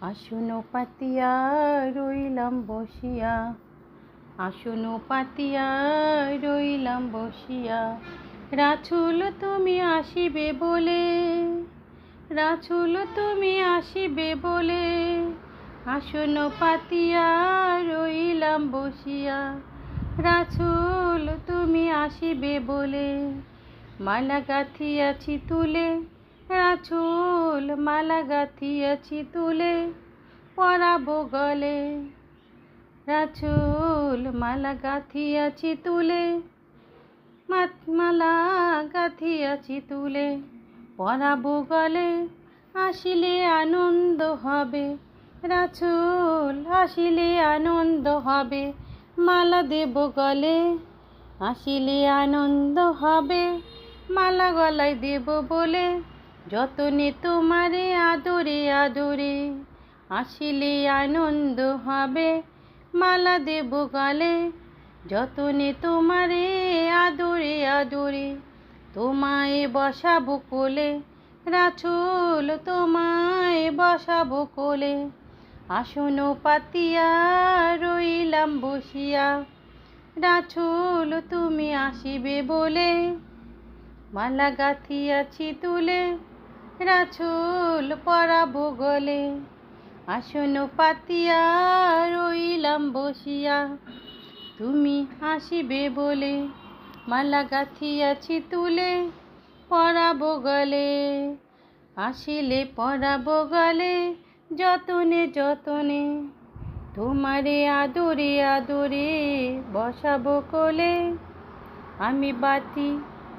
আসন পাতিয়া, রইলাম বসিয়া। আসন পাতিয়া, রইলাম বসিয়া। রাছুল তুমি আসিবে বলে, রাছুল তুমি আসিবে বলে। আসন পাতিয়া, রইলাম বসিয়া। রাছুল তুমি আসিবে বলে, মালা গাঁথিয়াছি তুলে রাছুল মালা গাঁথিয়াছি তুলে, পরাবো গলে। রাছুল মালা গাঁথিয়াছি তুলে মাত- মালা গাঁথিয়াছি তুলে, পরাবো গলে। আসিলে আনন্দ হবে রাছুল আসিলে আনন্দ হবে, মালা দেব গলে। আসিলে আনন্দ হবে, মালা গলায় দেব বলে। যতনে তোমারে আদরে আদরে আসিলে আনন্দ হবে, মালা দেব গলে। যতনে তোমারে আদরে আদরে তোমায় বসাবো কোলে রাছুল তোমায় বসাবো কোলে। আসন পাতিয়া রইলাম বসিয়া রাছুল তুমি আসিবে বলে। মালা গাঁথিয়াছি তুলে রাছুল পরাবো গলে আসন পাতিয়া রইলাম বসিয়া তুমি আসিবে বলে মালা গাঁথিয়াছি তুলে পরাবো গলে আসিলে পরাবো গলে যতনে যতনে তোমারে আদরে আদরে বসাবো কোলে আমি বাতি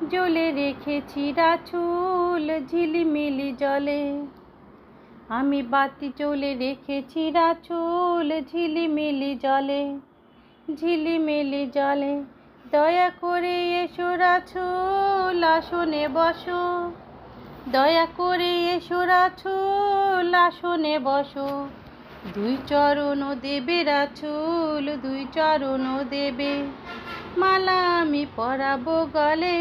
জ্বলে রেখেছি রাছুল ঝিলিমিলি জলে। আমি বাতি চলে রেখেছি রাছুল ঝিলিমিলি জলে ঝিলিমিলি জলে। দয়া করে এসো রাছুল, আসনে বসো। দয়া করে এসো রাছুল, আসনে বসো। দুই চরণ দেবে রাছুল দুই চরণ দেবে। মালা আমি পরাবো গলে,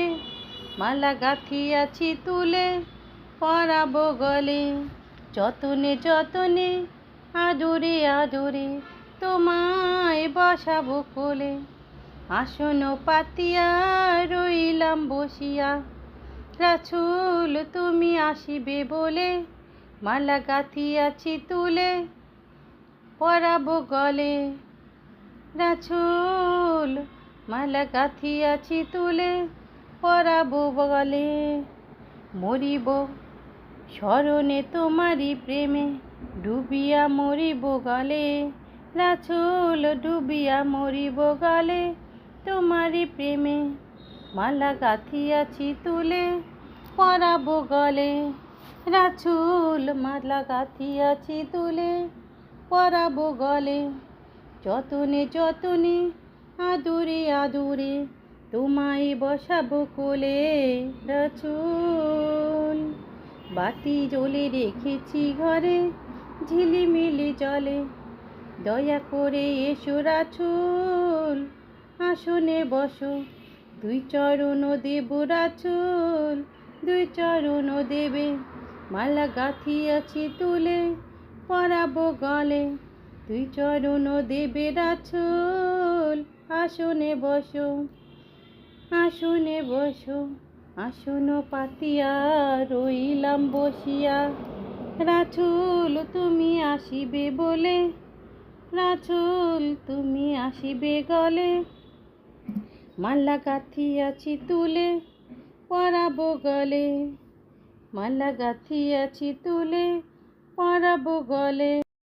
মালা গাঁথিয়াছি তুলে, পরাবো গলে। যতনে যতনে, আদরে আদরে তোমায় বসাবো কোলে। আসন পাতিয়া রইলাম বসিয়া রাছুল তুমি আসিবে বলে, মালা গাঁথিয়াছি তুলে পরাবো গলে। রাছুল মালা গাঁথিয়াছি তুলে পরাবো গলে মরিব স্মরণে তোমারই প্রেমে ডুবিয়া মরিব গলে। রাছুল ডুবিয়া মরিব গলে তোমারই প্রেমে মালা গাঁথিয়াছি তুলে পরাবো গলে। রাছুল মালা গাঁথিয়াছি তুলে পরাবো গলে। যতনে যতনে, আদুরে আদুরে তোমায় বসাবো কোলে রাছুল বাতি জ্বলে রেখেছি ঘরে ঝিলিমিলি জলে। দয়া করে এসো রাছুল আসনে বসো। দুই চরণ দেব রাছুল দুই চরণ দেবে। মালা গাঁথিয়াছি তুলে পরাবো গলে। তুই চরণ দেবে রাছুল আসনে বসো। আসনে বসো, আসন পাতিয়া রইলাম বসিয়া। রাছুল তুমি আসিবে বলে। রাছুল তুমি আসিবে গলে। মালা গাঁথিয়াছি তুলে পরাবো গলে। মালা গাঁথিয়াছি তুলে পরাবো গলে।